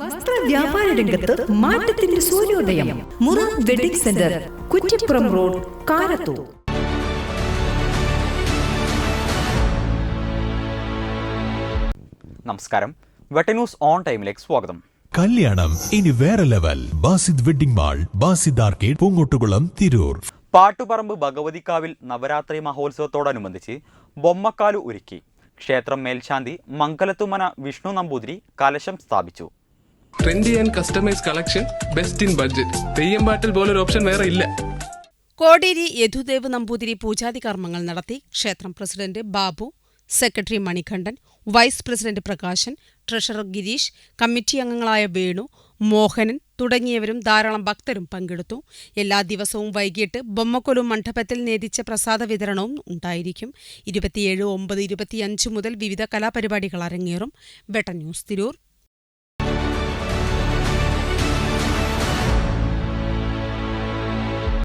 വസ്ത്ര വ്യാപാര രംഗത്ത് മാറ്റത്തിന്റെ സൂര്യോദയം. Mura wedding centre Kuttippuram road Karathur. നമസ്കാരം. വെട്ടന്യൂസ് ഓൺ ടൈമിലേക്ക് സ്വാഗതം. കല്യാണം ഇനി വേറെ level. Basid wedding mall Basid arcade Poongottukulam Tirur. Pattuparambu ഭഗവതിക്കാവിൽ Navaratri മഹോത്സവത്തോടനുബന്ധിച്ച് ബൊമ്മക്കാലു ഒരുക്കി. ക്ഷേത്രം മേൽശാന്തി മംഗലത്തുമന വിഷ്ണു നമ്പൂതിരി കലശം സ്ഥാപിച്ചു. Trendy and customise collection best in budget Theyyam പാട്ടിൽ പോലൊരു ഓപ്ഷൻ വേറെ ഇല്ല. കോടിയേരി യദുദേവ് നമ്പൂതിരി പൂജാതി കർമ്മങ്ങൾ നടത്തി ക്ഷേത്രം president Babu secretary Manikandan vice president Prakashan treasurer Girish committee അംഗങ്ങളായ വേണു മോഹനൻ തുടങ്ങിയവരും ധാരാളം ഭക്തരും പങ്കെടുത്തു. എല്ലാ ദിവസവും വൈകിട്ട് ബൊമ്മക്കൊലു മണ്ഡപത്തിൽ നേതിച്ച പ്രസാദ വിതരണവും ഉണ്ടായിരിക്കും. ഇരുപത്തിയേഴ് ഒമ്പത് ഇരുപത്തിയഞ്ച് മുതൽ വിവിധ കലാപരിപാടികൾ അരങ്ങേറും. വെട്ട ന്യൂസ് തിരൂർ.